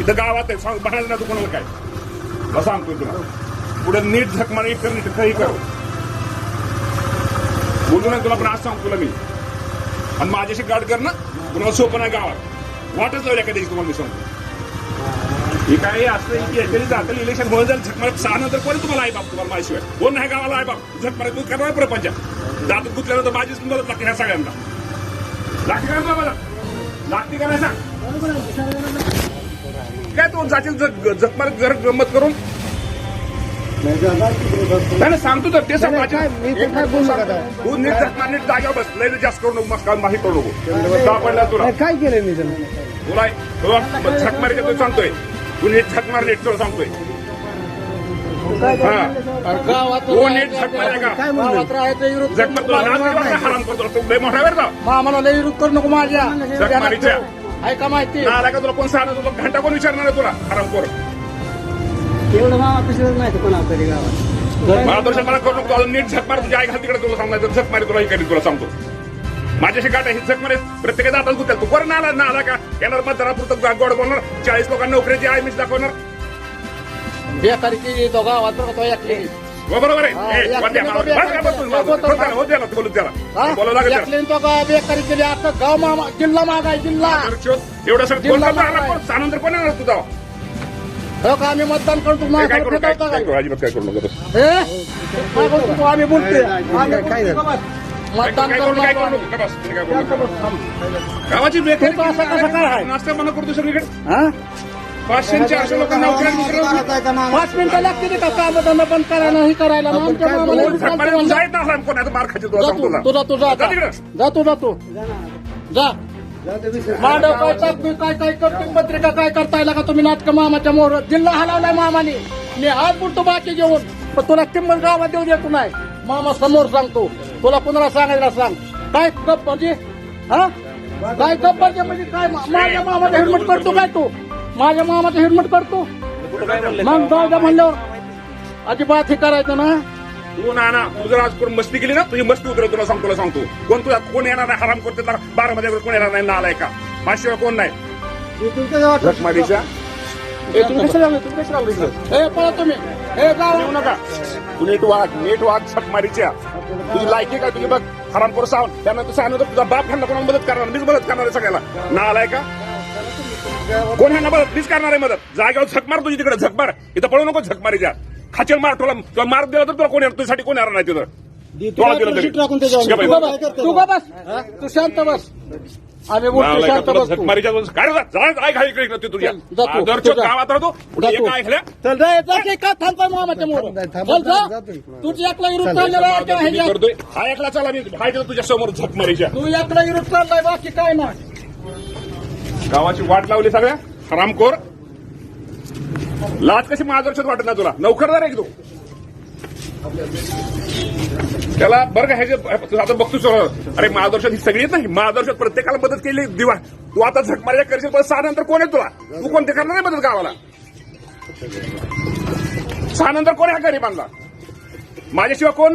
इथं गावात आहे. सांग म्हणायचं ना तू कोणाला काय? तुला सांगतोय तुला. पुढे नीट झकमारी कर नीट काही कर. बोलू नाही तुला पण आज सांगतो तुला मी. आणि माझ्याशी गाड कर ना. कुणाला सोपं नाही गावात. वाटच लावल्या कधी तुम्हाला मी सांगतो. हे काय असतं की एखादी जातं. इलेक्शन होऊन जाईल झकमार सहा नंतर कोणी तुम्हाला आई बाप तुम्हाला माझ्याशिवाय कोण नाही गावाला आहे बाप? झकमार तू करणार प्रपंच जात गुतल्यानंतर माझीच मदत लागते ह्या सगळ्यांना. लागते का मला लागते का नाही सांग? काय तू जातील घर गंमत करून? नाही नाही, सांगतो तर ते सांग? तू नीट बस. लय जास्त करू नको मस्त माहिती करू नको. का पडला तुला. नाही, काय केलंय मी त्याला? तुला तुला झक मार तू सांगतोय. तू नीट झक मार नीट तुला सांगतोय. हा. गावात तू नीट झक मार का? काय म्हणलं? गावात राहायचं विरोध झक मार तुला केला हराम करतो तू लय मोठा वेळ मामाला लय विरोध करू नको माझ्या. ऐका माहिती? ना आला का तुला कोण सांगणार? तुला घंटा कोण विचारणार आहे तुला? हराम कोर एवढं मामा पिशवत नाही कोणाला तरी गावात. मला दर्शन मला करू नको. अजून नीट झक मार. तुझ्या आई घाल तिकडे तुला सांगायचं झक मारी तुला इकडे तुला सांगतो. माझ्याशी गाठ आहे, ही झक मारे प्रत्येकाचा गुतेल तू आला का? येणार मतदारापुरतं गोड बोलणार. चाळीस लोकांना नोकरीची आई मीच दाखवणार. बेकारी केली तो गावात बरं तो हो, बरोबर हा, आहे ए, या वाद्या, ठिकाणी बस का बस तू? तो बोलतो हो त्याला, हो त्याला, बोलू त्याला बोलावं लागेल त्याला. एकलीन तो गाव बेकारी केली आता गाव मामा जिल्हा मागाय जिल्हा तर शोध, एवढं सगळं कोण येणार तुझा हो का आम्ही मतदान करतो काय माझ्यावर करू काय काय काय अजिबात काय करू नको बस. हे? काय बोलतो तू? आम्ही काय. काय मतदान काय करू करून काय करू. नको बस, काय करू. गावाची बेकारी तो असं कसं काय आहे? नाश्ता बंद करतो सगळीकडे हा? पाचशे चारशे लोकांना नोकऱ्या दुसऱ्या पाच मिनिटं लागते का काम धंदा बंद करायला हे करायला. मामाला तू मार खायची तुला. जा जा. मांडव काय काय काय करतोय पत्रिका काय करताय का तुम्ही नाटक मामाच्या मोहर जिल्हा हलवलाय मामाने. मी हात बुडतो बाकी घेऊन. पण तुला किंमत गावात देऊ देतो नाही. मामा समोर सांगतो. तुला कुणाला सांगायला सांग. काय गप म्हणजे? हा? काय गप म्हणजे? काय माझ्या मामाचं हेल्मेट करतो काय तू? माझ्या मामाचं हेल्मेट करतो मग जाऊ द्या म्हणल्यावर अजिबात हे करायचं ना? तू ना ना तू जर आज करून मस्ती केली ना तुझी मस्ती उतरेल तुला सांगतो तुला सांगतो. कोण तुला कोण येणार नाही हराम करते तर बारा मध्ये कोण येणार नाही नालाय का माझ्याशिवाय कोण नाही. तुम्ही? हे पळा तुम्ही. हे जाऊ नका. तू नीट वाघ नीट वाघ तुझी लायकी काय तुझी बघ. हराम करू सावून त्यानंतर सांगितलं तुझा बाप ह्यांना कोणाला मदत करणार? मीच मदत करणार आहे सगळ्याला. नालाय का कोण ह्यांना मदत मीच करणार आहे मदत. जागेवर झक मार तुझी तिकडे झक मार. इथं पळू नको झक मारीच्या. खाचेल मार तुला. तुला मार दिला तर तुला कोण येणार? तुझ्यासाठी कोण येणार नाही तिथं. तू बस? शांत बस. आम्ही शांत बस काय घाई इकडे इकडे तुझ्या. गावात राहतो. ऐकल्या? चल की मामाच्या मोर. तुझी एकला विरुद्ध चाललेला हा एकला चला मी हाय तुझ्या समोर झकमारीच्या तू एकला विरुद्ध चाललाय बाकी काय नाही. गावाची वाट लावली सगळ्या? हरामखोर. लाच कशी मार्गदर्शक वाटत नाही तुला? नौकरदार आहे की तू? त्याला बरं का ह्याचे आता बघतो सर अरे महादर्शन ही सगळी नाही. ना प्रत्येकाला मदत केली दिवा. तू आता झक करशील पण सहा नंतर कोण आहे तुला? तू कोणते करणार नाही मदत गावाला? सहा नंतर कोण आहे हा गरीबांना? माझ्याशिवाय कोण